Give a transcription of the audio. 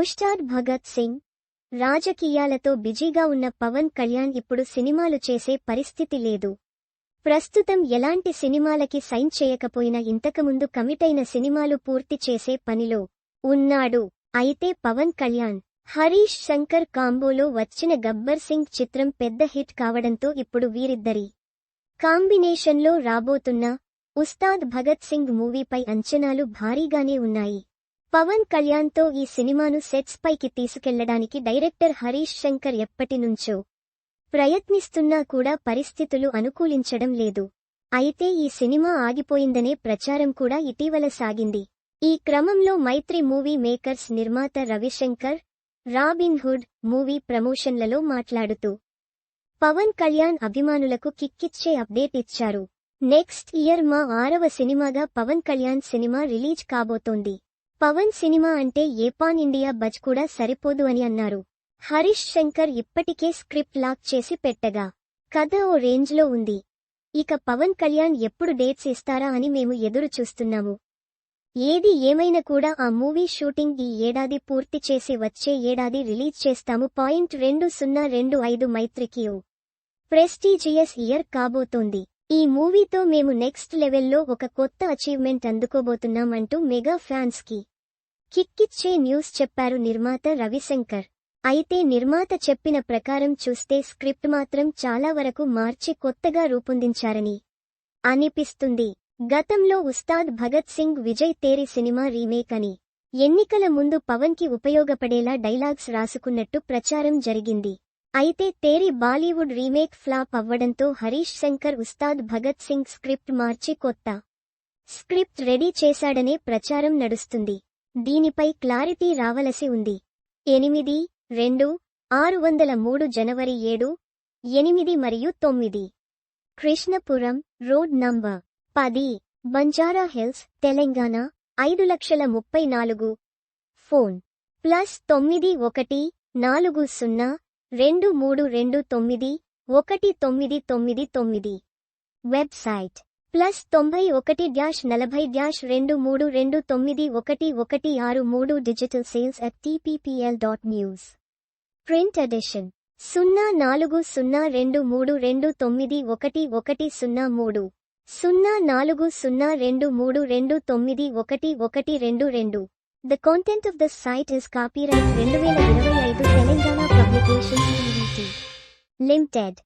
ఉస్తాద్ భగత్ సింగ్ రాజకీయాలతో బిజీగా ఉన్న పవన్ కళ్యాణ్ ఇప్పుడు సినిమాలు చేసే పరిస్థితి లేదు. ప్రస్తుతం ఎలాంటి సినిమాలకి సైన్ చేయకపోయినా ఇంతకుముందు కమిటైన సినిమాలు పూర్తి చేసే పనిలో ఉన్నాడు. అయితే పవన్ కళ్యాణ్ హరీష్ శంకర్ కాంబోలో వచ్చిన గబ్బర్ సింగ్ చిత్రం పెద్ద హిట్ కావడంతో ఇప్పుడు వీరిద్దరి కాంబినేషన్లో రాబోతున్న ఉస్తాద్ భగత్ సింగ్ మూవీపై అంచనాలు భారీగానే ఉన్నాయి. పవన్ కళ్యాణ్తో ఈ సినిమాను సెట్స్ పైకి తీసుకెళ్ళడానికి డైరెక్టర్ హరీష్ శంకర్ ఎప్పటినుంచో ప్రయత్నిస్తున్నా కూడా పరిస్థితులు అనుకూలించడం లేదు. అయితే ఈ సినిమా ఆగిపోయిందనే ప్రచారం కూడా ఇటీవల సాగింది. ఈ క్రమంలో మైత్రి మూవీ మేకర్స్ నిర్మాత రవిశంకర్ రాబిన్ హుడ్ మూవీ ప్రమోషన్లలో మాట్లాడుతూ పవన్ కళ్యాణ్ అభిమానులకు కిక్కిచ్చే అప్డేట్ ఇచ్చారు. నెక్స్ట్ ఇయర్ మా ఆరవ సినిమాగా పవన్ కళ్యాణ్ సినిమా రిలీజ్ కాబోతోంది. పవన్ సినిమా అంటే ఏ పాన్ ఇండియా బజ్ కూడా సరిపోదు అని అన్నారు. హరీష్ శంకర్ ఇప్పటికే స్క్రిప్ట్ లాక్ చేసి పెట్టగా కథ ఓ రేంజ్లో ఉంది. ఇక పవన్ కళ్యాణ్ ఎప్పుడు డేట్స్ ఇస్తారా అని మేము ఎదురు చూస్తున్నాము. ఏది ఏమైనా కూడా ఆ మూవీ షూటింగ్ ఈ ఏడాది పూర్తి చేసి వచ్చే ఏడాది రిలీజ్ చేస్తాము పాయింట్ రెండు సున్నా రెండు ఐదు మైత్రికి ఓ ప్రెస్టీజియస్ ఇయర్ కాబోతోంది. ఈ మూవీతో మేము నెక్స్ట్ లెవెల్లో ఒక కొత్త అచీవ్మెంట్ అందుకోబోతున్నాం అంటూ మెగా ఫ్యాన్స్కి కిక్కిచ్చే న్యూస్ చెప్పారు నిర్మాత రవిశంకర్. అయితే నిర్మాత చెప్పిన ప్రకారం చూస్తే స్క్రిప్ట్ మాత్రం చాలా వరకు మార్చి కొత్తగా రూపొందించారని అనిపిస్తుంది. గతంలో ఉస్తాద్ భగత్ సింగ్ విజయ్ తేరి సినిమా రీమేక్ అని ఎన్నికల ముందు పవన్కి ఉపయోగపడేలా డైలాగ్స్ రాసుకున్నట్టు ప్రచారం జరిగింది. అయితే తేరి బాలీవుడ్ రీమేక్ ఫ్లాప్ అవ్వడంతో హరీష్ శంకర్ ఉస్తాద్ భగత్ సింగ్ స్క్రిప్ట్ మార్చి కొత్త స్క్రిప్ట్ రెడీ చేశాడనే ప్రచారం నడుస్తుంది. దీనిపై క్లారిటీ రావలసి ఉంది. ఎనిమిది రెండు ఆరు వందల మూడు జనవరి ఏడు ఎనిమిది మరియు తొమ్మిది. కృష్ణపురం రోడ్ నంబర్ పది బంజారా హిల్స్ తెలంగాణ ఐదు లక్షల ముప్పై నాలుగు. ఫోన్ ప్లస్ తొమ్మిది ఒకటి నాలుగు సున్నా రెండు మూడు రెండు తొమ్మిది ఒకటి తొమ్మిది తొమ్మిది తొమ్మిది. వెబ్సైట్ ప్లస్ తొంభై ఒకటి డ్యాష్ నలభై డ్యాష్ రెండు మూడు రెండు తొమ్మిది ఒకటి ఒకటి ఆరు మూడు digital sales at TPPL dot news. Print edition సున్నా నాలుగు సున్నా రెండు మూడు రెండు తొమ్మిది ఒకటి ఒకటి సున్నా మూడు. సున్నా నాలుగు సున్నా రెండు మూడు రెండు తొమ్మిది ఒకటి ఒకటి రెండు రెండు. The content of the site is copyright రెండు వేల ఇరవై ఐదు తెలంగాణ పబ్లికేషన్ లిమిటెడ్.